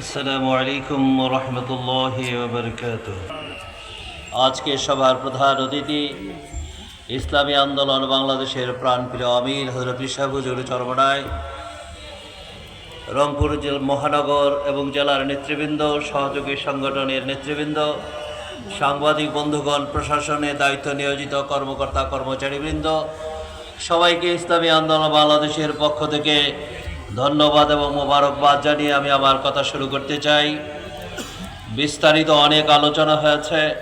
আসসালামু আলাইকুম রহমতুল্লাহ আজকে সভার প্রধান অতিথি ইসলামী আন্দোলন বাংলাদেশের প্রাণপ্রিয় আমির হজরত ইসাহুজুর চরমনায়, রংপুর মহানগর এবং জেলার নেতৃবৃন্দ, সহযোগী সংগঠনের নেতৃবৃন্দ, সাংবাদিক বন্ধুগণ, প্রশাসনে দায়িত্ব নিয়োজিত কর্মকর্তা কর্মচারীবৃন্দ, সবাইকে ইসলামী আন্দোলন বাংলাদেশের পক্ষ থেকে ধন্যবাদ এবং মোবারকবাদ জানিয়ে আমি আমার কথা শুরু করতে চাই। বিস্তারিত অনেক আলোচনা হয়েছে।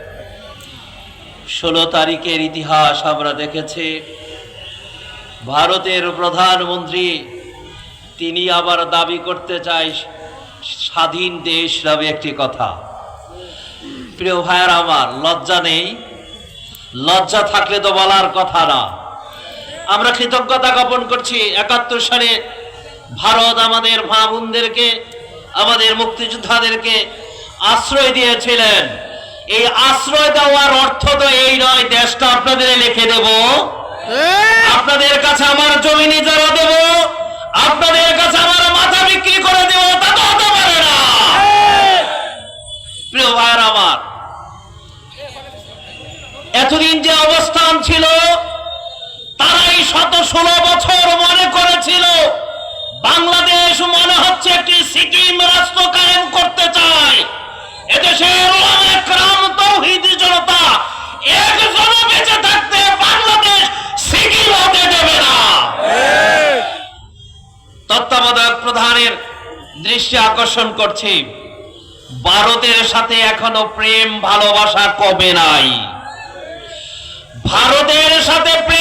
ষোলো তারিখের ইতিহাস আমরা দেখেছি। ভারতের প্রধানমন্ত্রী, তিনি আবার দাবি করতে চাই, স্বাধীন দেশ নামে একটি কথা। প্রিয় ভাইয়ার আমার, লজ্জা নেই। লজ্জা থাকলে তো বলার কথা না। আমরা কৃতজ্ঞতা জ্ঞাপন করছি একাত্তর সালে ভারত আমাদের মা বোনদেরকে আমাদের মুক্তিযোদ্ধাদেরকে আশ্রয় দিয়েছিলেন। এই আশ্রয় দেওয়ার অর্থ তো এই নয় দেশটা আপনাদের লিখে দেব। আপনাদের কাছে আমার জমি নিজেরা দেব। আপনাদের কাছে আমার মাথা বিক্রি করে দেব তা তো হতে পারে না। প্রিয় ভাইয়ের আমার এতদিন যে অবস্থান ছিল তারাই শত ষোলো বছর মনে করেছিল বাংলাদেশ মনে হচ্ছে একটি সিকিম রাষ্ট্র কায়েম করতে চায়? এদেশের অনেক রাম তৌহিদ জনতা একজন বেঁচে থাকতে বাংলাদেশ সিকিম হতে দেবে না। তত্ত্বাবধায়ক প্রধানের দৃষ্টি আকর্ষণ করছি। ভারতের সাথে এখনও প্রেম ভালোবাসা কবে নাই? ভারতের সাথে প্রেম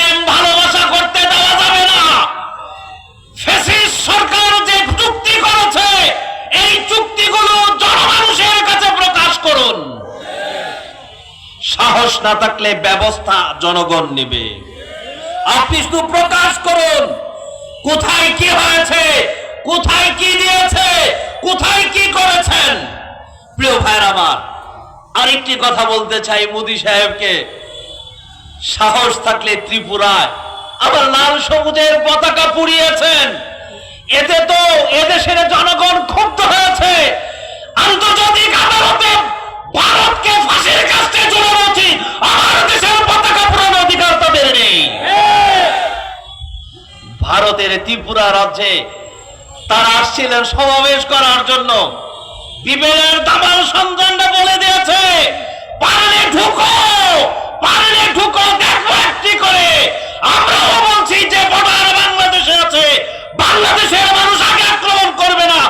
সাহস না থাকলে ব্যবস্থা জনগণ নেবে। আপনি শুধু প্রকাশ করুন, কোথায় কি হয়েছে, কোথায় কি দিয়েছে, কোথায় কি করেছেন? প্রিয় ভাইয়ের আমার, আরেকটি কথা বলতে চাই মোদি সাহেবকে। সাহস থাকলে ত্রিপুরায় আবার লাল সবুজের পতাকা পুড়িয়েছেন। এতে তো এদেশের জনগণ ক্ষুব্ধ হয়েছে। আন্তর্জাতিক আদালতে ভারতকে ফাঁসির কাছে চলানো উচিত আমার দেশের পতাকা পুরানো অধিকার তাদের নেই। ভারতের ত্রিপুরা রাজ্যে তারা আসছিলেন সমাবেশ করার জন্য। বিবেলের দামাল সন্তানরা বলে দিয়েছে, পারলে ঢুকো পারলে ঢুকো, দেখো একটি করে। আমরাও বলছি যে বর্ডার বাংলাদেশে আছে, বাংলাদেশের মানুষ আগে আক্রমণ করবে না।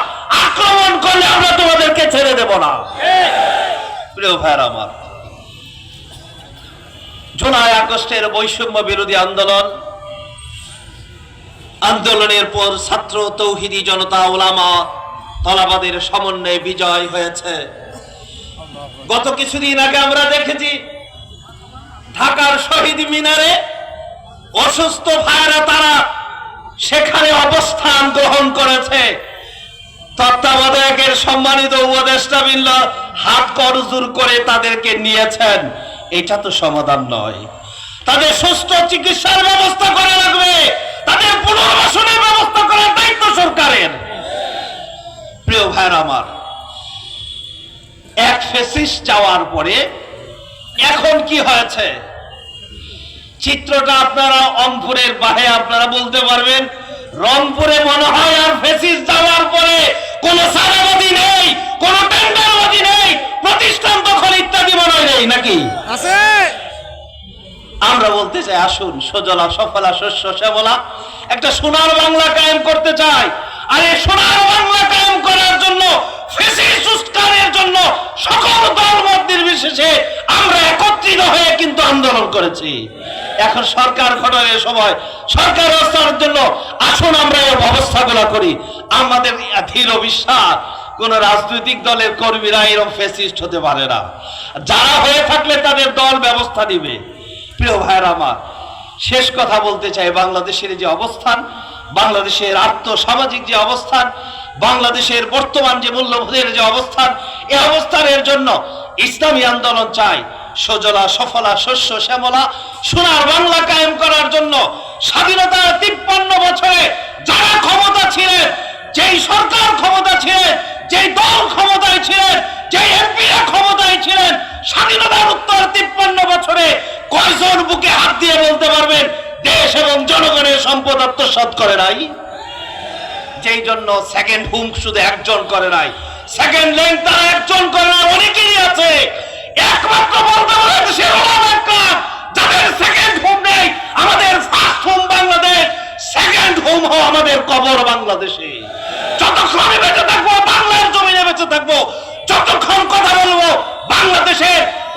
আক্রমণ করলে আমরা তোমাদেরকে ছেড়ে দেব না। প্রিয় ভাইয়ের আমার, জুলাই আগস্টের বৈষম্য বিরোধী আন্দোলন, আন্দোলনের পর ছাত্র তৌহিদি জনতা ওলামা তলাবাদের সমন্বয়ে বিজয় হয়েছে। গত কিছুদিন আগে আমরা দেখেছি, ঢাকার শহীদ মিনারে অসুস্থ ভাইরা তারা সেখানে অবস্থান গ্রহণ করেছে। তত্ত্বাবধায়কের সম্মানিত উপদেষ্টা বিল্ল হাত করজুর করে তাদেরকে নিয়েছেন। এটা তো সমাধান নয়। তাদের সুস্থ চিকিৎসার ব্যবস্থা তাদের পুনর্বাসনের ব্যবস্থা করার দায়িত্ব সরকারের। প্রিয় ভাইয়ের আমার, এক ফেসিস যাওয়ার পরে এখন কি হয়েছে? চিত্রটা আপনারা অঙ্কুরের বাহে আপনারা বলতে পারবেন, রংপুরে মনে হয় আর ফেসিস যাওয়ার পরে কোন সারাবাদী নেই কোন টেন্ডারবাদী নেই প্রতিষ্ঠান দখল ইত্যাদি মনে নেই নাকি? আছে। আমরা বলতে চাই আসুন সজলা সফলা শস্য শ্যামলা একটা সোনার বাংলা কায়েম করতে চাই। আর এই সোনার বাংলা কায়েম করার জন্য ফেসিস জন্য সকল দল মত নির্বিশেষে আমরা একত্রিত হয়ে কিন্তু আন্দোলন করেছি। এখন সরকার গঠনের সময় সরকার ব্যবস্থার জন্য আসুন আমরা এই ব্যবস্থাগুলো করি। আমাদের ধীর বিশ্বাস কোন রাজনৈতিক দলের কর্মীরা এরকম ফেসিস্ট হতে পারে না। যারা হয়ে থাকলে তাদের দল ব্যবস্থা নিবে। প্রিয় ভাইয়ের আমার, শেষ কথা বলতে চাই, বাংলাদেশের যে অবস্থান, বাংলাদেশের আর্থসামাজিক যে অবস্থান, বাংলাদেশের বর্তমান যে মূল্যবোধের যে অবস্থান এই অবস্থানের জন্য ইসলামী আন্দোলন চাই। সজলা, সফলা, শস্য, শ্যামলা সোনার বাংলা কায়েম করার জন্য স্বাধীনতার তিপ্পান্ন বছরে যারা ক্ষমতা ছিলেন, যেই সরকার ক্ষমতা ছিলেন যে দল ক্ষমতায় ছিলেন যে এমপিরা ক্ষমতায় ছিলেন, স্বাধীনতার উত্তর তিপ্পান্ন বছরে কয়জন বুকে হাত দিয়ে বলতে পারবেন, দেশ এবং জনগণের সম্পদ আত্মসাৎ করে নাই? যেই জন্য সেকেন্ড হুম শুধু একজন করে নাই। সেকেন্ড লেন তারা একজন করে না অনেকেই আছে। একমাত্র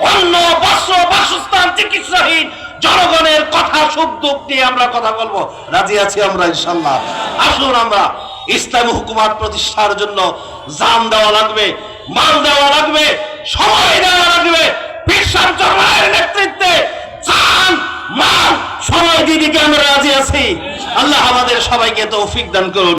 অন্য বস্ত্র, বাসস্থান, চিকিৎসাহীন জনগণের কথা সুখ দুঃখ আমরা কথা বলব। রাজি আছি আমরা ইনশাল্লাহ আসুন আমরা ইসলামী হুকুমাত প্রতিষ্ঠার জন্য জান দেওয়া লাগবে মাল দেওয়া লাগবে সময় দেওয়া লাগবে বিশ্বের জন্মের নেতৃত্বে জান মাল সময় দিদিকে আমরা রাজি আছি আল্লাহ আমাদের সবাইকে তৌফিক দান করুন।